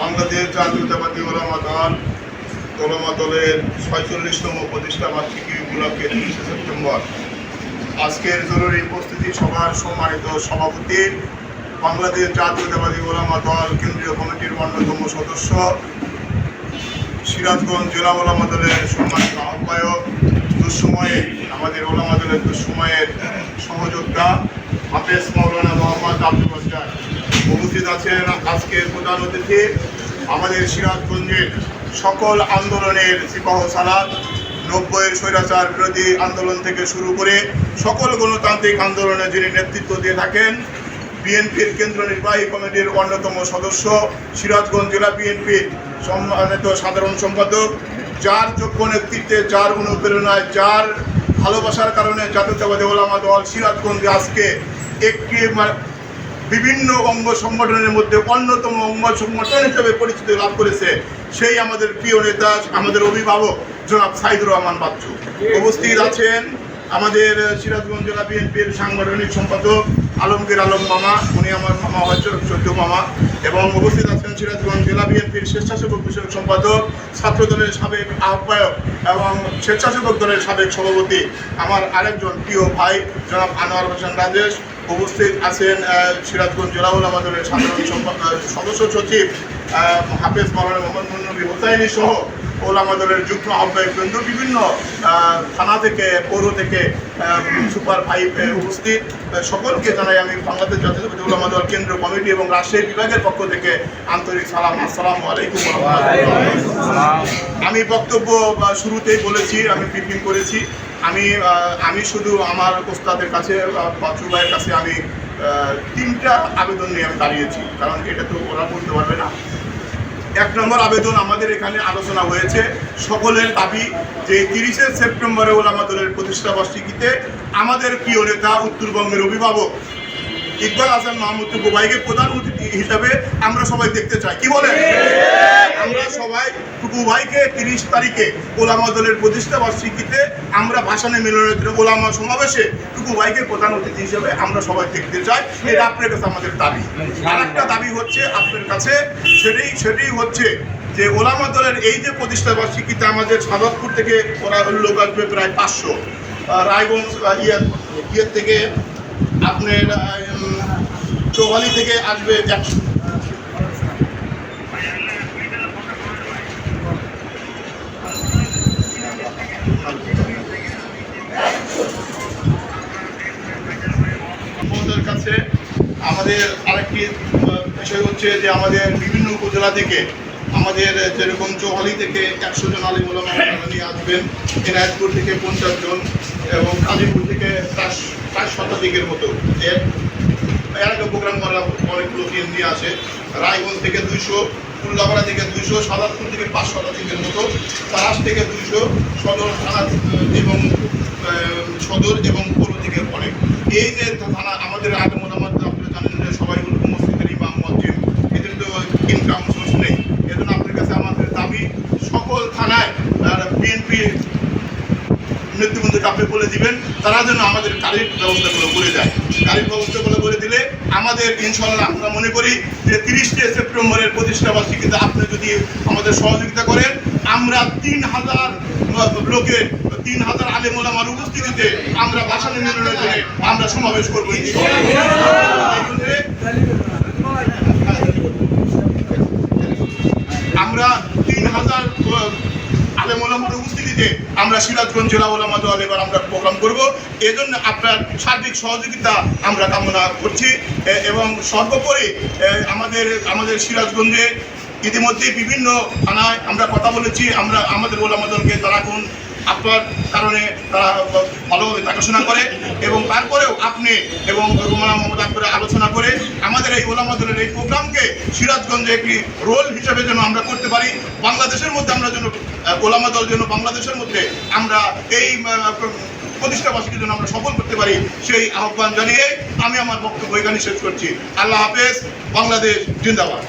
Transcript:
বাংলাদেশ জাতীয়তাবাদী ওলামা দল, ওলামা দলের ছয়চল্লিশতম প্রতিষ্ঠা বার্ষিকী উপলক্ষে তিরিশে সেপ্টেম্বর। আজকের জরুরি উপস্থিতি সভার সম্মানিত সভাপতি, বাংলাদেশ জাতীয়তাবাদী ওলামা দল কেন্দ্রীয় কমিটির অন্যতম সদস্য, সিরাজগঞ্জ জেলা ওলামা দলের সম্মানিত আহ্বায়ক দুঃসময়ে, আমাদের ওলামা দলের দুঃসময়ের সহযোদ্ধা হাফেজ মৌলানা মোহাম্মদ আব্দুল রাজ্জাক উপস্থিত আছেন আজকের প্রধান অতিথি আমাদের সিরাজগঞ্জের সকল আন্দোলনের সিপাহ সালাদ নব্বইয়ের স্বৈরাচার বিরোধী আন্দোলন থেকে শুরু করে সকল গণতান্ত্রিক আন্দোলনে যিনি নেতৃত্ব দিয়ে থাকেন, বিএনপির কেন্দ্র নির্বাহী কমিটির অন্যতম সদস্য সিরাজগঞ্জ জেলা বিএনপির সম্মানিত সাধারণ সম্পাদক যার যোগ্য নেতৃত্বে যার অনুপ্রেরণায় যার ভালোবাসার কারণে জাতীয়তাবাদী ওলামা দল সিরাজগঞ্জে আজকে একটি বিভিন্ন অঙ্গ সংগঠনের মধ্যে অন্যতম অঙ্গ সংগঠন হিসেবে পরিচিতি লাভ করেছে সেই আমাদের প্রিয় নেতা আমাদের অভিভাবক জনাব সাইদুর রহমান বাচ্চু। উপস্থিত আছেন আমাদের সিরাজগঞ্জ জেলা বিএনপির সাংগঠনিক সম্পাদক আলমগীর আলম মামা, উনি আমার মামা হচ্ছে সদ্য মামা। এবং উপস্থিত আছেন সিরাজগঞ্জ জেলা বিএনপির স্বেচ্ছাসেবক বিষয়ক সম্পাদক ছাত্র দলের সাবেক আহ্বায়ক এবং স্বেচ্ছাসেবক দলের সাবেক সভাপতি, আমার আরেকজন প্রিয় ভাই, জনাব আনোয়ার হোসেন রাজেশ। উপস্থিত আছেন সিরাজগঞ্জ জেলা ওলামা দলের সাধারণ সদস্য সচিব হাফেজ মাওলানা মোহাম্মদ মুন্নবী হোসাইনি সহ ওলামা দলের যুগ্ম আহ্বায়ক বৃন্দ, বিভিন্ন থানা থেকে, পৌর থেকে সুপার ফাইভ উপস্থিত। সকলকে জানাই আমি বাংলাদেশ জাতীয়তাবাদী ওলামা দল কেন্দ্র কমিটি এবং রাজশাহী বিভাগের পক্ষ থেকে আন্তরিক সালাম। আসসালামু আলাইকুম আমি বক্তব্য শুরুতেই বলেছি, আমি ব্রিফিং করেছি। আমি আমি শুধু আমার ওস্তাদের কাছে বাচ্চু ভাইয়ের কাছে আমি তিনটা আবেদন নিয়ে আমি দাঁড়িয়েছি, কারণ এটা তো ওরা বলতে পারবে না। এক নম্বর আবেদন আমাদের এখানে আলোচনা হয়েছে। সকলের দাবি যে তিরিশে সেপ্টেম্বরে ওলামা দলের প্রতিষ্ঠা বার্ষিকীতে আমাদের প্রিয় নেতা উত্তরবঙ্গের অভিভাবক ইকবাল হাসান মাহমুদ ভাইকে প্রধান অতিথি হিসাবে আমরা সবাই দেখতে চাই। কি বলেন? আমরা সবাই টুকু তিরিশ তারিখে ওলামা দলের প্রতিষ্ঠা বার্ষিকীতে আমরা ভাষণে মিলনের ওলামা সমাবেশে টুকু প্রধান অতিথি হিসেবে আমরা সবাই দেখতে চাই। এটা আপনার কাছে আমাদের দাবি। আর একটা দাবি হচ্ছে আপনার কাছে, সেটাই সেটাই হচ্ছে যে ওলামা দলের এই যে প্রতিষ্ঠা বার্ষিকীতে আমাদের সাদতপুর থেকে ওরা লোক আসবে প্রায় পাঁচশো। রায়গঞ্জ ইয়ে ইয়ের থেকে আপনার চৌহালি থেকে আসবে আমাদের কাছে আমাদের আরেকটি বিষয় হচ্ছে যে আমাদের বিভিন্ন উপজেলা থেকে আমাদের যেরকম চৌহালি থেকে একশো জন আলিম ওলামা নিয়ে আসবেন, এনায়তপুর থেকে পঞ্চাশ জন এবং কাজীপুর থেকে প্রায় প্রায় শতাধিকের মতো। প্রোগ্রাম করা অনেকগুলো টিম আছে। রায়গঞ্জ থেকে দুইশো কুল্লাপাড়া থেকে দুইশো, সাদাতপুর থেকে পাঁচ শতাধিকের মতো। তারাস থেকে দুইশো, সদর থানা এবং সদর এবং পৌর থেকে অনেক। এই যে থানা, আমাদের আগে মোটামুটি আপনারা জানেন যে সবাই হলো মসজিদের ইমাম মসজিদ এদের তো ইনকাম সোর্স নেই এজন্য আপনার কাছে আমাদের দাবি সকল থানায় বিএনপি নেতৃবৃন্দকে আপনি বলে দিবেন, তারা যেন আমাদের গাড়ির ব্যবস্থাগুলো করে যায়। গাড়ির ব্যবস্থাগুলো করে দিলে আমাদের ইনশাল্লাহ আমরা মনে করি যে তিরিশে সেপ্টেম্বরের প্রতিষ্ঠা বার্ষিকীতে আপনি যদি আমাদের সহযোগিতা করেন, আমরা তিন হাজার লোকের, তিন হাজার আলেম ওলামার উপস্থিতিতে আমরা ভাষা নির্ণয়ের জন্য আমরা সমাবেশ করব আমরা তিন হাজার আলেম মোলামার উপস্থিতিতে আমরা সিরাজগঞ্জ জেলা ওলামা দল এবার আমরা প্রোগ্রাম করব। এজন্য আপনার সার্বিক সহযোগিতা আমরা কামনা করছি। এবং সর্বোপরি আমাদের আমাদের সিরাজগঞ্জে ইতিমধ্যে বিভিন্ন থানায় আমরা কথা বলেছি। আমরা, আমাদের ওলামা দলকে তারা কোন আপনার কারণে তারা ভালোভাবে দেখাশোনা করে এবং তারপরেও আপনি এবং রুমানা মোহাম্মদ আলোচনা করে আমাদের এই ওলামাদুলের এই প্রোগ্রামকে সিরাজগঞ্জে একটি রোল হিসেবে যেন আমরা করতে পারি, বাংলাদেশের মধ্যে আমরা যেন ওলামা দল যেন বাংলাদেশের মধ্যে আমরা এই প্রতিষ্ঠাবাসীকে যেন আমরা সফল করতে পারি, সেই আহ্বান জানিয়ে আমি আমার বক্তব্য এখানে শেষ করছি। আল্লাহ হাফেজ, বাংলাদেশ জিন্দাবাদ।